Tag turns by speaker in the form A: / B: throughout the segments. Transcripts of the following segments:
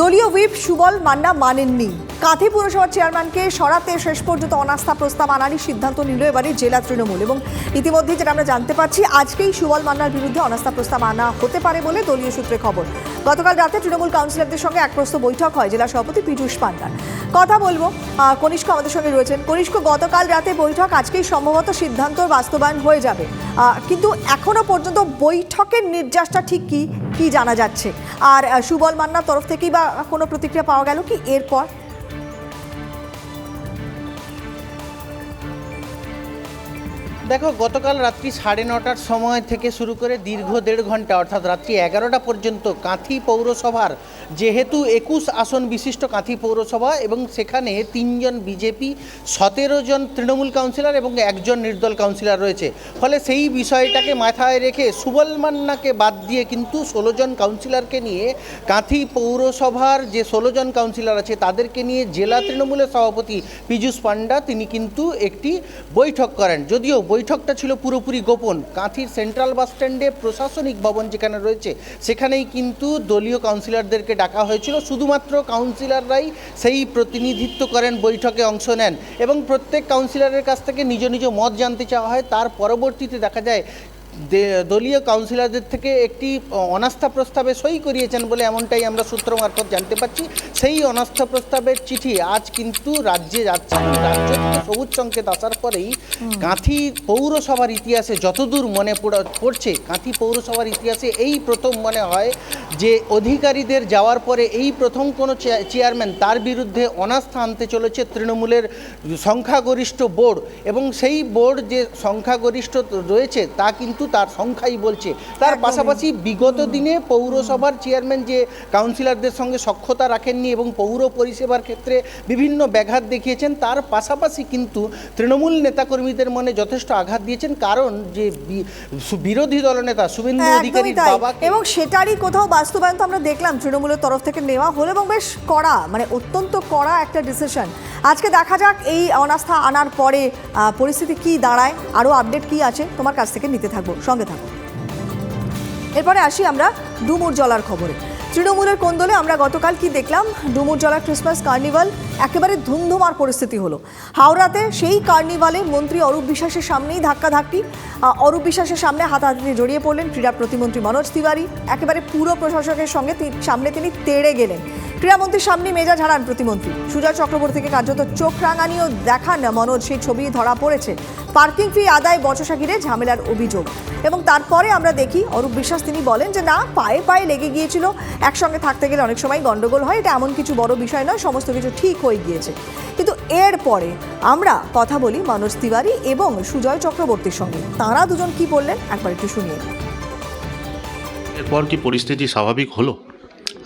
A: দলীয় হুইপ সুবল মান্না মানেননি। কাঁথি পুরসভার চেয়ারম্যানকে সরাতে শেষ পর্যন্ত অনাস্থা প্রস্তাব আনারই সিদ্ধান্ত নিল এবারে জেলা তৃণমূল এবং ইতিমধ্যে যেটা আমরা জানতে পারছি, আজকেই সুবল মান্নার বিরুদ্ধে অনাস্থা প্রস্তাব আনা হতে পারে বলে দলীয় সূত্রে খবর। গতকাল রাতে তৃণমূল কাউন্সিলরদের সঙ্গে এক প্রস্ত বৈঠক হয় জেলা সভাপতি পীযূষ পান্ডার। কথা বলব কনিষ্ক আমাদের সঙ্গে রয়েছেন। কনিষ্ক, গতকাল রাতে বৈঠক, আজকেই সম্ভবত সিদ্ধান্ত বাস্তবায়ন হয়ে যাবে। কিন্তু এখনও পর্যন্ত বৈঠকের নির্যাসটা ঠিক কি? কি জানা যাচ্ছে? আর সুবল মান্নার তরফ থেকেই বা কোনো প্রতিক্রিয়া পাওয়া গেল কি? এরপর
B: দেখো, গতকাল রাত্রি সাড়ে নটার সময় থেকে শুরু করে দীর্ঘ দেড় ঘণ্টা, অর্থাৎ রাত্রি এগারোটা পর্যন্ত কাঁথি পৌরসভার, যেহেতু একুশ আসন বিশিষ্ট কাঁথি পৌরসভা এবং সেখানে তিনজন বিজেপি, সতেরো জন তৃণমূল কাউন্সিলর এবং একজন নির্দল কাউন্সিলর রয়েছে। ফলে সেই বিষয়টাকে মাথায় রেখে সুবল মান্নাকে বাদ দিয়ে কিন্তু ষোলো জন কাউন্সিলরকে নিয়ে কাঁথি পৌরসভার যে ষোলো জন কাউন্সিলর আছে, তাদেরকে নিয়ে জেলা তৃণমূলের সভাপতি পীযূষ পান্ডা তিনি কিন্তু একটি বৈঠক করেন। যদিও বৈঠকটা ছিল পুরোপুরি গোপন। কাঁথির সেন্ট্রাল বাস স্ট্যান্ডে প্রশাসনিক ভবন যেখানে রয়েছে, সেখানেই কিন্তু দলীয় কাউন্সিলরদেরকে ডাকা হয়েছিল। শুধুমাত্র কাউন্সিলররাই সেই প্রতিনিধিত্ব করেন, বৈঠকে অংশ নেন এবং প্রত্যেক কাউন্সিলরের কাছ থেকে নিজ নিজ মত জানতে চাওয়া হয়। তার পরবর্তীতে দেখা যায় দলীয় কাউন্সিলরদের থেকে একটি অনাস্থা প্রস্তাবে সই করিয়েছেন বলে এমনটাই আমরা সূত্র মারফত জানতে পারছি সেই অনাস্থা প্রস্তাবের চিঠি আজ কিন্তু রাজ্যে যাচ্ছে রাজ্য সবুজ সংকেত আসার পরেই কাঁথি পৌরসভার ইতিহাসে যতদূর মনে পড়া- পড়ছে কাঁথি পৌরসভার ইতিহাসে এই প্রথম মনে হয় যে অধিকারীদের যাওয়ার পরে এই প্রথম কোনো চেয়া- চেয়ারম্যান তার বিরুদ্ধে অনাস্থা আনতে চলেছে তৃণমূলের সংখ্যাগরিষ্ঠ বোর্ড এবং সেই বোর্ড যে সংখ্যাগরিষ্ঠ রয়েছে তা কিন্তু তার সংখ্যাই বলছে। তার পাশাপাশি বিগত দিনে পৌরসভার চেয়ারম্যান যে কাউন্সিলরদের সঙ্গে সক্ষতা রাখেননি এবং পৌর পরিষেবার ক্ষেত্রে বিভিন্ন ব্যাঘাত দেখিয়েছেন তার পাশাপাশি কিন্তু তৃণমূল নেতাকর্মীদের মনে যথেষ্ট আঘাত দিয়েছেন। কারণ যে বিরোধী দলনেতা শুভেন্দু অধিকারী
A: এবং সেটারই কোথাও বাস্তবায়ন তো আমরা দেখলাম, তৃণমূলের তরফ থেকে নেওয়া হলো এবং বেশ কড়া মানে অত্যন্ত কড়া একটা ডিসিশন আজকে দেখা যাক এই অনাস্থা আনার পরে পরিস্থিতি কি দাঁড়ায়, আরও আপডেট কি আছে, তোমার কাছ থেকে নিতে থাকব, সঙ্গে থাকো। এরপরে আসি আমরা ডুমুর জলার খবরে। তৃণমূলের কোন্দলে আমরা গতকাল কি দেখলাম? ডুমুর জলা ক্রিসমাস কার্নিভাল একেবারে ধুমধুমার পরিস্থিতি হলো। হাওড়াতে সেই কার্নিভালে মন্ত্রী অরূপ বিশ্বাসের সামনেই ধাক্কাধাক্কি। ধাক্কি অরূপ বিশ্বাসের সামনে হাতাহাতি জড়িয়ে পড়লেন ক্রীড়া প্রতিমন্ত্রী মনোজ তিওয়ারি। একেবারে পুরো প্রশাসকের সঙ্গে সামনে তিনি তেড়ে গেলেন। ক্রীড়ামন্ত্রীর সামনে মেজা ঝাড়ান প্রতিমন্ত্রী। সুজয় চক্রবর্তীকে কার্যত চোখ রাঙানিও দেখান মনোজ, সেই ছবি ধরা পড়েছে। পার্কিং ফি আদায় বচসা ঘিরে ঝামেলার অভিযোগ। এবং তারপরে আমরা দেখি, অরূপ বিশ্বাস তিনি বলেন যে, না, পায়ে পায়ে লেগে গিয়েছিল। একসঙ্গে থাকতে গেলে অনেক সময় গন্ডগোল হয়। এটা এমন কিছু বড় বিষয় নয়, সমস্ত কিছু ঠিক হয়ে গিয়েছে। কিন্তু এরপরে আমরা কথা বলি মনোজ তিওয়ারি এবং সুজয় চক্রবর্তীর সঙ্গে। তাঁরা দুজন কি বললেন, একবার একটু শুনিয়ে
C: এরপর কি পরিস্থিতি স্বাভাবিক হলো?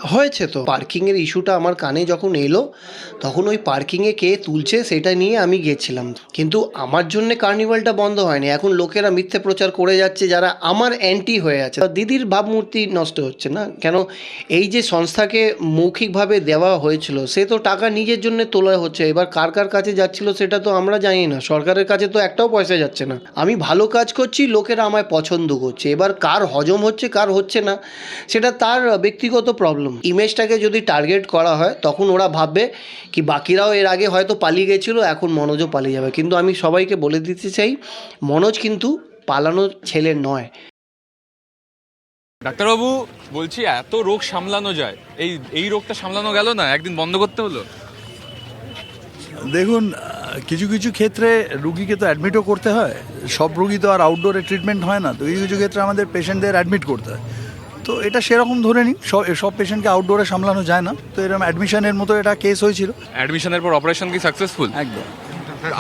D: হয়েছে তো। পার্কিংয়ের ইস্যুটা আমার কানে যখন এলো, তখন ওই পার্কিংয়ে কে তুলছে সেটা নিয়ে আমি গেছিলাম। কিন্তু আমার জন্য কার্নিভালটা বন্ধ হয়নি। এখন লোকেরা মিথ্যে প্রচার করে যাচ্ছে, যারা আমার অ্যান্টি হয়ে আছে। দিদির ভাবমূর্তি নষ্ট হচ্ছে না? কেন এই যে সংস্থাকে মৌখিকভাবে দেওয়া হয়েছিল, সে তো টাকা নিজের জন্য তোলা হচ্ছে। এবার কার কার কাছে যাচ্ছিল সেটা তো আমরা জানি না। সরকারের কাছে তো একটাও পয়সা যাচ্ছে না। আমি ভালো কাজ করছি, লোকেরা আমায় পছন্দ করছে। এবার কার হজম হচ্ছে, কার হচ্ছে না, সেটা তার ব্যক্তিগত প্রবলেম ইমেজটাকে যদি টার্গেট করা হয় তখন ওরা ভাববে কি বাকিরাও এর আগে হয়তো পালিয়ে গেছিল এখন মনোজও পালিয়ে যাবে। কিন্তু আমি সবাইকে বলে দিতে চাই মনোজ কিন্তু পালানো ছেলে নয়।
E: ডাক্তারবাবু বলছি এত রোগ সামলানো যায়। এই এই রোগটা সামলানো গেল না? একদিন বন্ধ করতে হলো?
F: দেখুন কিছু কিছু ক্ষেত্রে রুগীকে তো অ্যাডমিটও করতে হয়। সব রুগী তো আর আউটডোরে ট্রিটমেন্ট হয় না। তো কিছু কিছু ক্ষেত্রে আমাদের পেশেন্টদের অ্যাডমিট করতে হয়। তো এটা সেরকম ধরে নিই। সব সব পেশেন্টকে আউটডোরে সামলানো যায় না। তো এরকম অ্যাডমিশনের মতো এটা কেস হয়েছিল।
E: অ্যাডমিশনের পর অপারেশন কি সাকসেসফুল
F: একদম।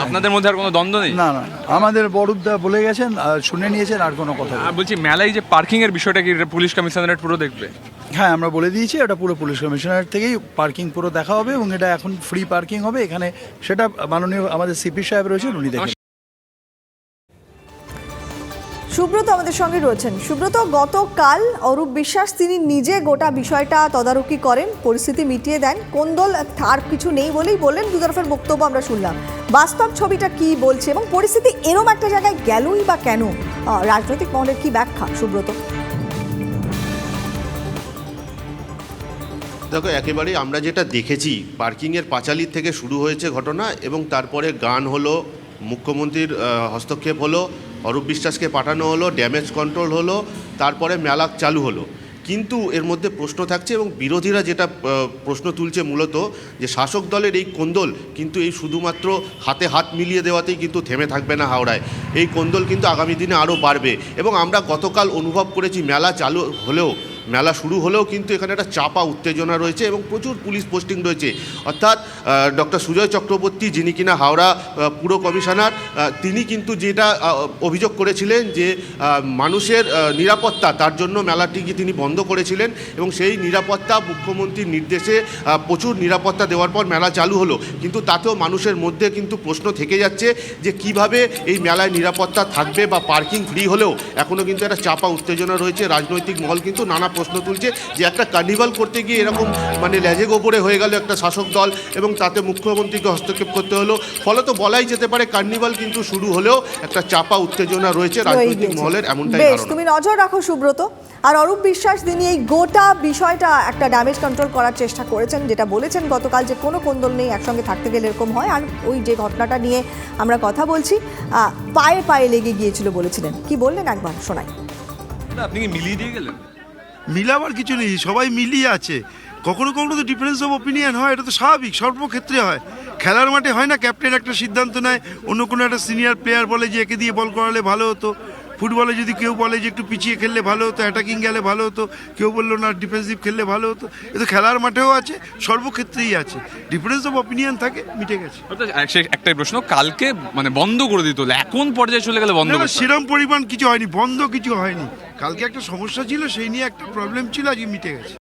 E: আপনাদের মধ্যে আর কোনো দ্বন্দ্ব নেই?
F: না না আমাদের বড়ুদা বলে গেছেন আর শুনে নিয়েছেন আর কোনো কথা
E: আর বলছি মেলায় যে পার্কিং এর বিষয়টা কি পুলিশ কমিশনারেট পুরো দেখবে?
F: হ্যাঁ আমরা বলে দিয়েছি এটা পুরো পুলিশ কমিশনার থেকেই পার্কিং পুরো দেখা হবে এবং এটা এখন ফ্রি পার্কিং হবে। এখানে সেটা মাননীয় আমাদের সিপি সাহেব রয়েছেন উনি দেখেন
A: সুব্রত আমাদের সঙ্গে রয়েছেন। সুব্রত, গতকাল অরূপ বিশ্বাস তিনি নিজে গোটা বিষয়টা তদারকি করেন, পরিস্থিতি মিটিয়ে দেন। কোন্দল তার কিছু নেই বলেই বললেন দুতরফের বক্তব্য আমরা শুনলাম। বাস্তব ছবিটা কি বলছে এবং পরিস্থিতি এরম একটা জায়গায় গেলই বা কেন? রাজনৈতিক মহলের কি ব্যাখ্যা, সুব্রত?
C: দেখো, একেবারেই আমরা যেটা দেখেছি, পার্কিংয়ের পাঁচালির থেকে শুরু হয়েছে ঘটনা এবং তারপরে গান হলো, মুখ্যমন্ত্রীর হস্তক্ষেপ হলো অরূপ বিশ্বাসকে পাঠানো হলো ড্যামেজ কন্ট্রোল হলো, তারপরে মেলা চালু হলো। কিন্তু এর মধ্যে প্রশ্ন থাকছে এবং বিরোধীরা যেটা প্রশ্ন তুলছে মূলত যে শাসক দলের এই কোন্দল কিন্তু এই শুধুমাত্র হাতে হাত মিলিয়ে দেওয়াতেই কিন্তু থেমে থাকবে না হাওড়ায়। এই কোন্দল কিন্তু আগামী দিনে আরও বাড়বে। এবং আমরা গতকাল অনুভব করেছি মেলা চালু হলেও মেলা শুরু হলেও কিন্তু এখানে একটা চাপা উত্তেজনা রয়েছে এবং প্রচুর পুলিশ পোস্টিং রয়েছে। অর্থাৎ ডক্টর সুজয় চক্রবর্তী যিনি কিনা হাওড়া পুর কমিশনার তিনি কিন্তু যেটা অভিযোগ করেছিলেন যে মানুষের নিরাপত্তা, তার জন্য মেলাটিকে তিনি বন্ধ করেছিলেন এবং সেই নিরাপত্তা মুখ্যমন্ত্রীর নির্দেশে প্রচুর নিরাপত্তা দেওয়ার পর মেলা চালু হলো। কিন্তু তাতেও মানুষের মধ্যে কিন্তু প্রশ্ন থেকে যাচ্ছে যে, কীভাবে এই মেলায় নিরাপত্তা থাকবে বা পার্কিং ফ্রি হলেও এখনও কিন্তু একটা চাপা উত্তেজনা রয়েছে। রাজনৈতিক মহল কিন্তু নানা প্রশ্ন তুলছে যে একটা কার্নিভাল করতে গিয়ে এরকম মানে লেজে গোপরে হয়ে গেল একটা শাসক দল এবং তাতে মুখ্যমন্ত্রীকে হস্তক্ষেপ করতে হলো। ফলত বলাই যেতে পারে কার্নিভাল কিন্তু শুরু হলেও একটা চাপা উত্তেজনা রয়েছে রাজনৈতিক মহলের এমনটাই
A: বেশ তুমি নজর রাখো সুব্রত। আর অরূপ বিশ্বাস তিনি এই গোটা বিষয়টা একটা ড্যামেজ কন্ট্রোল করার চেষ্টা করেছেন যেটা বলেছেন গতকাল যে কোনো কোন্দল নেই একসঙ্গে থাকতে গেলে এরকম হয়। আর ওই যে ঘটনাটা নিয়ে আমরা কথা বলছি আহ, পায়ে পায়ে লেগে গিয়েছিল বলেছিলেন। কি বললেন একবার শোনাই।
E: আপনি কি মিলিয়ে দিয়ে গেলেন?
G: মিলাবার কিছু নেই, সবাই মিলিয়ে আছে। কখনো কখনো তো ডিফারেন্স অফ ওপিনিয়ন হয়, এটা তো স্বাভাবিক, সর্বক্ষেত্রে হয়। খেলার মাঠে হয় না ক্যাপ্টেন একটা সিদ্ধান্ত নেয়, অন্য কোনো একটা সিনিয়র প্লেয়ার বলে যে একে দিয়ে বল করালে ভালো হতো। ফুটবলে যদি কেউ বলে যে একটু পিছিয়ে খেললে ভালো হতো অ্যাটাকিং গেলে ভালো হতো কেউ বলল না ডিফেন্সিভ খেললে ভালো হতো এ তো খেলার মাঠেও আছে সর্বক্ষেত্রেই আছে। ডিফারেন্স অফ অপিনিয়ন থাকে মিটে গেছে।
E: একটাই প্রশ্ন কালকে মানে বন্ধ করে দিত এখন পর্যায়ে চলে গেলে বন্ধ।
G: সেরম পরিমাণ কিছু হয়নি বন্ধ কিছু হয়নি। কালকে একটা সমস্যা ছিল সেই নিয়ে একটা প্রবলেম ছিল আজকে মিটে গেছে।